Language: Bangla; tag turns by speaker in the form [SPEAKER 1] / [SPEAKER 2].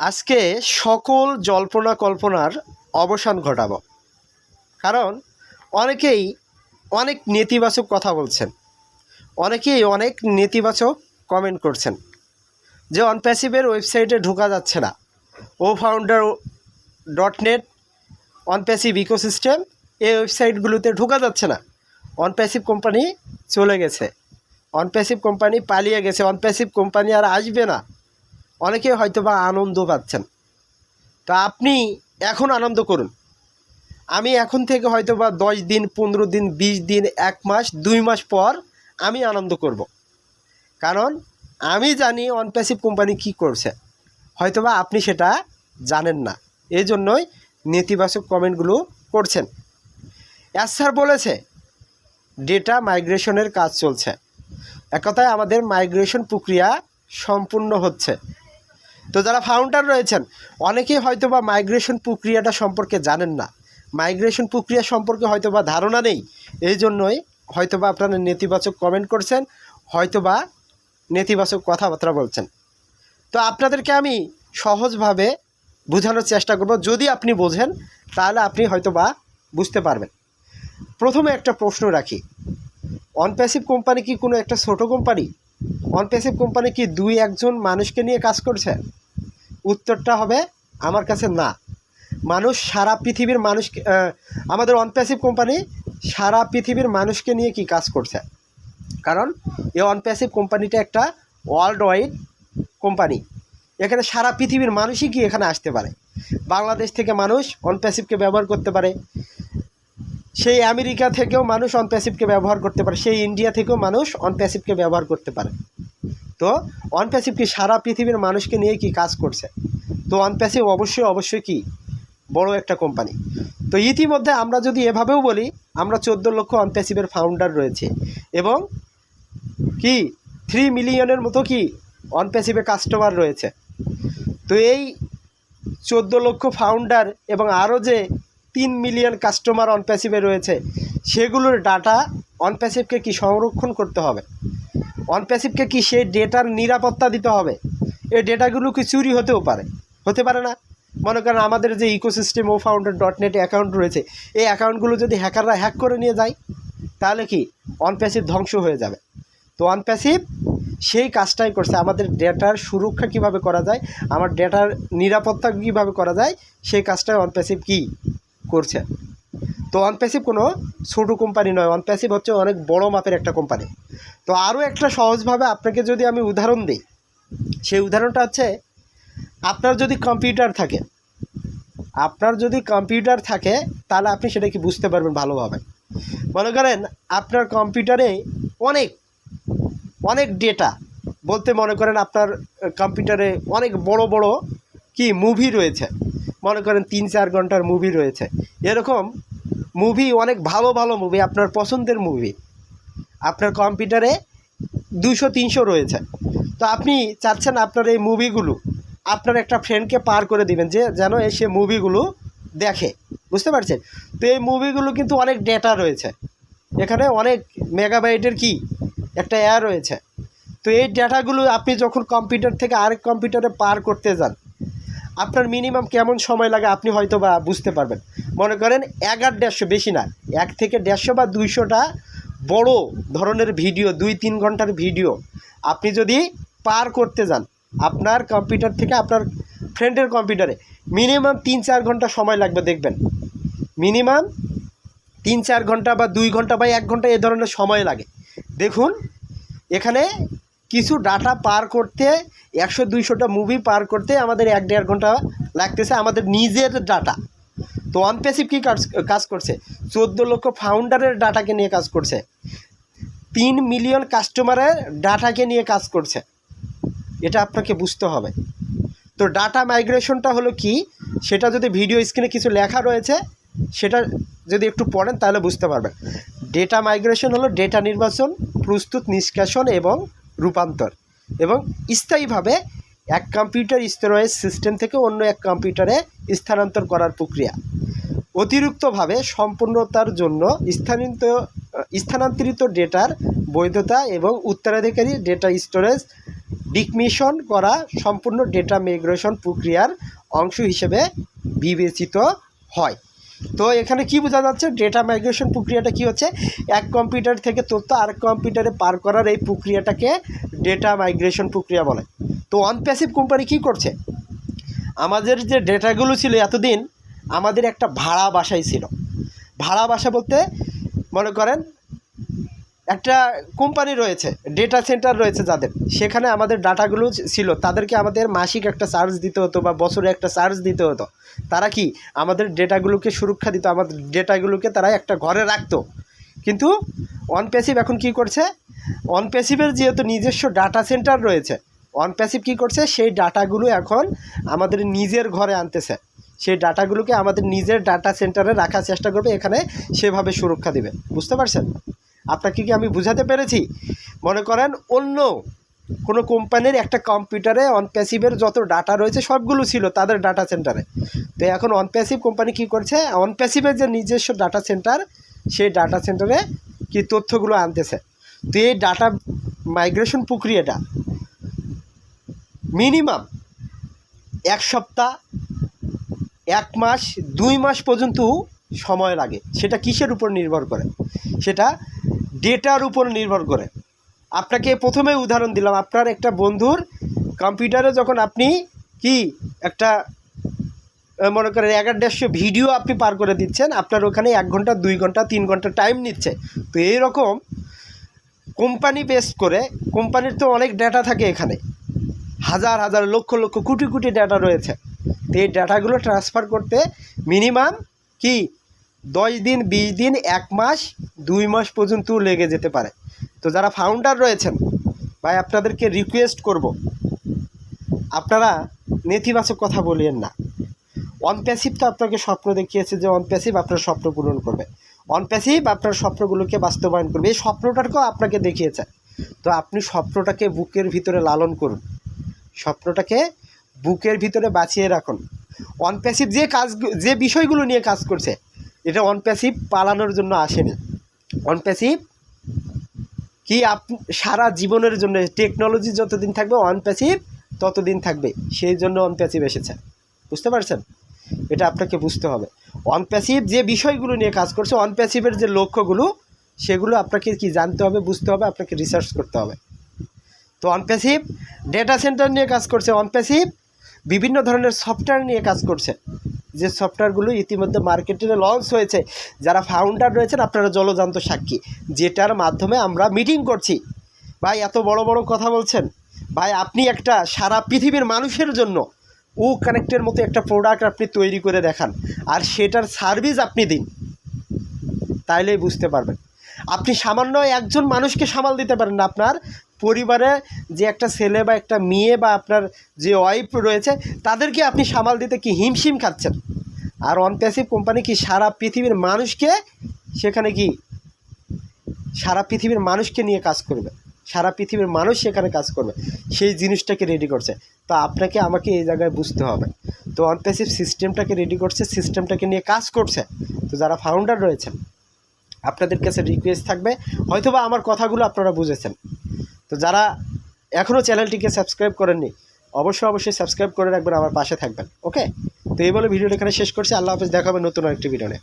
[SPEAKER 1] আজকে সকল জল্পনা কল্পনার অবসান ঘটাবো। কারণ অনেকেই অনেক নেতিবাচক কথা বলছেন। অনেকেই অনেক নেতিবাচক কমেন্ট করছেন। যে অনপ্যাসিভের ওয়েবসাইটে ঢোকা যাচ্ছে না। O founder dot net Onpassive ecosystem এই ওয়েবসাইটগুলোতে ঢোকা যাচ্ছে না। অনপ্যাসিভ কোম্পানি চলে গেছে। অনপ্যাসিভ কোম্পানি পালিয়ে গেছে। অনপ্যাসিভ কোম্পানি আর আসবে না। অনেকে হয়তো বা আনন্দ পাচ্ছেন। তা আপনি এখন আনন্দ করুন। আমি এখন থেকে হয়তো বা দশ দিন, পনেরো দিন, বিশ দিন, এক মাস, দুই মাস পর আমি আনন্দ করব। কারণ আমি জানি অনপ্যাসিভ কোম্পানি কি করছে। হয়তোবা আপনি সেটা জানেন না। এই জন্যই নেতিবাচক কমেন্টগুলো করছেন। এস স্যার বলেছে ডেটা মাইগ্রেশনের কাজ চলছে। এক কথায় আমাদের মাইগ্রেশন প্রক্রিয়া সম্পূর্ণ হচ্ছে। তো যারা ফাউন্ডার রয়েছেন, অনেকেই হয়তো বা মাইগ্রেশন প্রক্রিয়াটা সম্পর্কে জানেন না। মাইগ্রেশন প্রক্রিয়া সম্পর্কে হয়তো বা ধারণা নেই। এই জন্যই হয়তো বা আপনারা নেতিবাচক কমেন্ট করছেন হয়তো বা নেতিবাচক কথাবার্তা বলছেন। তো আপনাদেরকে আমি সহজভাবে বোঝানোর চেষ্টা করব। যদি আপনি বোঝেন, তাহলে আপনি হয়তো বা বুঝতে পারবেন। প্রথমে একটা প্রশ্ন রাখি। অনপ্যাসিভ কোম্পানি কি কোনো একটা ছোটো কোম্পানি অনপ্যাসিভ কোম্পানি কি দুই একজন মানুষকে নিয়ে কাজ করছে? উত্তরটা হবে আমার কাছে না। মানুষ সারা পৃথিবীর মানুষ আমাদের অনপ্যাসিভ কোম্পানি সারা পৃথিবীর মানুষকে নিয়ে কি কাজ করছে? কারণ এই অনপ্যাসিভ কোম্পানিটা একটা ওয়ার্ল্ড ওয়াইড কোম্পানি। এখানে সারা পৃথিবীর মানুষই কি এখানে আসতে পারে? বাংলাদেশ থেকে মানুষ অনপ্যাসিভকে ব্যবহার করতে পারে। সেই আমেরিকা থেকেও মানুষ অনপ্যাসিভকে ব্যবহার করতে পারে। সেই ইন্ডিয়া থেকেও মানুষ অনপ্যাসিভকে ব্যবহার করতে পারে। তো অনপ্যাসিভ কি সারা পৃথিবীর মানুষকে নিয়ে কি কাজ করছে? তো অনপ্যাসিভ অবশ্যই অবশ্যই কি? বড় একটা কোম্পানি তো ইতিমধ্যে আমরা যদি এভাবেও বলি, আমরা চোদ্দ লক্ষ অনপ্যাসিভের ফাউন্ডার রয়েছে এবং কি থ্রি মিলিয়নের মতো কি অনপ্যাসিভের কাস্টমার রয়েছে। তো এই চোদ্দ লক্ষ ফাউন্ডার এবং আরও যে তিন মিলিয়ন কাস্টমার অনপ্যাসিভে রয়েছে, সেগুলোর ডাটা অনপ্যাসিভকে কি সংরক্ষণ করতে হবে? অনপ্যাসিভকে কি সেই ডেটার নিরাপত্তা দিতে হবে? এই ডেটাগুলো কি চুরি হতেও পারে? হতে পারে না। মনে করেন আমাদের যে ecosystem O founder dot net account রয়েছে, এই অ্যাকাউন্টগুলো যদি হ্যাকাররা হ্যাক করে নিয়ে যায়, তাহলে কি অনপ্যাসিভ ধ্বংস হয়ে যাবে। তো অনপ্যাসিভ সেই কাজটাই করছে। আমাদের ডেটার সুরক্ষা কীভাবে করা যায়, আমার ডেটার নিরাপত্তা কীভাবে করা যায়, সেই কাজটাই অনপ্যাসিভ কী করছে? তো অনপ্যাসিভ কোনো ছোটো কোম্পানি নয়। অনপ্যাসিভ হচ্ছে অনেক বড় মাপের একটা কোম্পানি তো আরও একটা সহজভাবে আপনাকে যদি আমি উদাহরণ দিই, সেই উদাহরণটা হচ্ছে, আপনার যদি কম্পিউটার থাকে, আপনার যদি কম্পিউটার থাকে, তাহলে আপনি সেটা কি বুঝতে পারবেন ভালোভাবে। মনে করেন আপনার কম্পিউটারে অনেক অনেক ডেটা বলতে মনে করেন আপনার কম্পিউটারে অনেক বড় বড় কি মুভি রয়েছে। মনে করেন তিন চার ঘণ্টার মুভি রয়েছে। এরকম মুভি অনেক ভালো ভালো মুভি আপনার পছন্দের মুভি আপনার কম্পিউটারে দুশো, তিনশো রয়েছে। তো আপনি চাচ্ছেন আপনার এই মুভিগুলো আপনার একটা ফ্রেন্ডকে পার করে দিবেন যে যেন সে মুভিগুলো দেখে। বুঝতে পারছেন? তো এই মুভিগুলো কিন্তু অনেক ডেটা রয়েছে। এখানে অনেক মেগাবাইটের কি? একটা এয়ার রয়েছে। তো এই ডেটাগুলো আপনি যখন কম্পিউটার থেকে আরেক কম্পিউটারে পার করতে যান আপনার মিনিমাম কেমন সময় লাগে আপনি হয়তো বা বুঝতে পারবেন। মনে করেন এগার দেড়শো বেশি না, এক থেকে দেড়শো বা দুইশোটা বড় ধরনের ভিডিও দুই তিন ঘণ্টার ভিডিও আপনি যদি পার করতে যান, আপনার কম্পিউটার থেকে আপনার ফ্রেন্ডের কম্পিউটারে মিনিমাম তিন চার ঘণ্টা সময় লাগবে দেখবেন। মিনিমাম তিন চার ঘণ্টা বা দুই ঘণ্টা বা এক ঘণ্টা এ ধরনের সময় লাগে। দেখুন, এখানে কিছু ডাটা পার করতে, একশো, দুইশোটা মুভি পার করতে আমাদের এক দেড় ঘণ্টা লাগতেছে আমাদের নিজের ডাটা তো অনপ্যাসিভ কী কাজ কাজ করছে? চোদ্দ লক্ষ ফাউন্ডারের ডাটাকে নিয়ে কাজ করছে। তিন মিলিয়ন কাস্টমারের ডাটাকে নিয়ে কাজ করছে। এটা আপনাকে বুঝতে হবে। তো ডাটা মাইগ্রেশনটা হলো কি? সেটা যদি ভিডিও স্ক্রিনে কিছু লেখা রয়েছে, সেটা যদি একটু পড়েন তাহলে বুঝতে পারবেন। ডেটা মাইগ্রেশন হলো ডেটা নির্বাচন, প্রস্তুত নিষ্কাশন এবং রূপান্তর এবং স্থায়ীভাবে এক কম্পিউটার স্টোরেজ সিস্টেম থেকে অন্য এক কম্পিউটারে স্থানান্তর করার প্রক্রিয়া। অতিরিক্তভাবে সম্পূর্ণতার জন্য স্থানিত, স্থানান্তরিত ডেটার বৈধতা এবং উত্তরাধিকারী ডেটা স্টোরেজ ডিকমিশন করা সম্পূর্ণ ডেটা মাইগ্রেশন প্রক্রিয়ার অংশ হিসেবে বিবেচিত হয়। তো এখানে কি বোঝা যাচ্ছে? ডেটা মাইগ্রেশন প্রক্রিয়াটা কি হচ্ছে? এক কম্পিউটার থেকে তথ্য আরেক কম্পিউটারে পার করার এই প্রক্রিয়াটাকে ডেটা মাইগ্রেশন প্রক্রিয়া বলে। তো অনপ্যাসিভ কোম্পানি কি করছে? আমাদের যে ডেটাগুলো ছিল এতদিন, আমাদের একটা ভাড়া বাসাই ছিল। ভাড়া বাসা বলতে মনে করেন একটা কোম্পানি রয়েছে ডেটা সেন্টার রয়েছে যাদের। সেখানে আমাদের ডাটাগুলো ছিল, তাদেরকে আমাদের মাসিক একটা চার্জ দিতে হতো বা বছরে একটা চার্জ দিতে হতো। তারা কি আমাদের ডেটাগুলোকে সুরক্ষা দিত, আমাদের ডেটাগুলোকে তারা একটা ঘরে রাখতো। কিন্তু অনপ্যাসিভ এখন কি করছে? অনপ্যাসিভের যেহেতু নিজস্ব ডাটা সেন্টার রয়েছে অনপ্যাসিভ কি করছে? সেই ডাটাগুলো এখন আমাদের নিজের ঘরে আনতেছে। সেই ডাটাগুলোকে আমাদের নিজের ডাটা সেন্টারে রাখার চেষ্টা করবে, এখানে সেভাবে সুরক্ষা দিবে। বুঝতে পারছেন? আপনাকে কি আমি বুঝাতে পেরেছি? মনে করেন অন্য কোনো কোম্পানির একটা কম্পিউটারে অনপ্যাসিভের যত ডাটা রয়েছে সবগুলো ছিল তাদের ডাটা সেন্টারে তো এখন অনপ্যাসিভ কোম্পানি কি করছে? অনপ্যাসিভের যে নিজস্ব ডাটা সেন্টার সেই ডাটা সেন্টারে কি তথ্যগুলো আনতেছে। তো এই ডাটা মাইগ্রেশন প্রক্রিয়াটা মিনিমাম এক সপ্তাহ, এক মাস, দুই মাস পর্যন্ত সময় লাগে। সেটা কিসের উপর নির্ভর করে? সেটা ডেটার উপর নির্ভর করে। আপনাকে প্রথমে উদাহরণ দিলাম, আপনার একটা বন্ধুর কম্পিউটারে যখন আপনি কি একটা মনে করেন এগারো দেড়শো ভিডিও আপনি পার করে দিচ্ছেন, আপনার ওখানে এক ঘণ্টা, দুই ঘণ্টা, তিন ঘণ্টা টাইম নিচ্ছে। তো এইরকম কোম্পানি বেস করে কোম্পানির তো অনেক ডেটা থাকে এখানে। হাজার হাজার, লক্ষ লক্ষ, কোটি কোটি ডেটা রয়েছে। তো এই ডাটাগুলো ট্রান্সফার করতে মিনিমাম কি দশ দিন, বিশ দিন, এক মাস, দুই মাস পর্যন্ত লেগে যেতে পারে। তো যারা ফাউন্ডার রয়েছেন, ভাই, আপনাদেরকে রিকোয়েস্ট করব। আপনারা নেতিবাচক কথা বলিয়েন না। অনপ্যাসিভ তো আপনাকে স্বপ্ন দেখিয়েছে যে অনপ্যাসিভ আপনার স্বপ্ন পূরণ করবে। অনপ্যাসিভ আপনার স্বপ্নগুলোকে বাস্তবায়ন করবে। এই স্বপ্নটাকেও আপনাকে দেখিয়েছে। তো আপনি স্বপ্নটাকে বুকের ভিতরে লালন করুন। স্বপ্নটাকে বুকের ভিতরে বাঁচিয়ে রাখুন। অনপ্যাসিভ যে কাজ, যে বিষয়গুলো নিয়ে কাজ করছে এটা অনপ্যাসিভ পালানোর জন্য আসেনি। অনপ্যাসিভ কি আপ সারা জীবনের জন্য টেকনোলজি যতদিন থাকবে অনপ্যাসিভ ততদিন থাকবে। সেই জন্য অনপ্যাসিভ এসেছে। বুঝতে পারছেন? এটা আপনাকে বুঝতে হবে। অনপ্যাসিভ যে বিষয়গুলো নিয়ে কাজ করছে অনপ্যাসিভের যে লক্ষ্যগুলো, সেগুলো আপনাকে কি জানতে হবে, বুঝতে হবে, আপনাকে রিসার্চ করতে হবে। তো অনপ্যাসিভ ডেটা সেন্টার নিয়ে কাজ করছে অনপ্যাসিভ বিভিন্ন ধরনের সফটওয়্যার নিয়ে কাজ করছে। যে সফটওয়্যারগুলো ইতিমধ্যে মার্কেটে লঞ্চ হয়েছে, যারা ফাউন্ডার রয়েছেন, আপনারা জলজান্ত সাক্ষী, যেটার মাধ্যমে আমরা মিটিং করছি। ভাই, এত বড় বড় কথা বলছেন। ভাই, আপনি একটা সারা পৃথিবীর মানুষের জন্য ও কানেক্টের মতো একটা প্রোডাক্ট আপনি তৈরি করে দেখান, আর সেটার সার্ভিস আপনি দিন। তাইলেই বুঝতে পারবেন। আপনি সামান্য একজন মানুষকে সামাল দিতে পারেন না আপনার পরিবারে যে একটা ছেলে বা একটা মেয়ে বা আপনার যে ওয়াইফ রয়েছে, তাদেরকে আপনি সামাল দিতে কি হিমশিম খাচ্ছেন? আর অনপ্যাসিভ কোম্পানি কি সারা পৃথিবীর মানুষকে সেখানে কি সারা পৃথিবীর মানুষকে নিয়ে কাজ করবে? সারা পৃথিবীর মানুষ সেখানে কাজ করবে। সেই জিনিসটাকে রেডি করছে? তো আপনাকে আমাকে এই জায়গায় বুঝতে হবে। তো অনপ্যাসিভ সিস্টেমটাকে রেডি করছে সিস্টেমটাকে নিয়ে কাজ করছে। তো যারা ফাউন্ডার রয়েছেন, আপনাদের কাছে রিকোয়েস্ট থাকবে, হয়তোবা আমার কথাগুলো আপনারা বুঝেছেন। তো যারা এখনও চ্যানেলটিকে সাবস্ক্রাইব করেননি, অবশ্যই অবশ্যই সাবস্ক্রাইব করে রাখবেন, আমার পাশে থাকবেন, ওকে? তো এই বলে ভিডিওটা এখানে শেষ করছি, আল্লাহ হাফিজ দেখাবেন নতুন আরেকটি ভিডিও নিয়ে।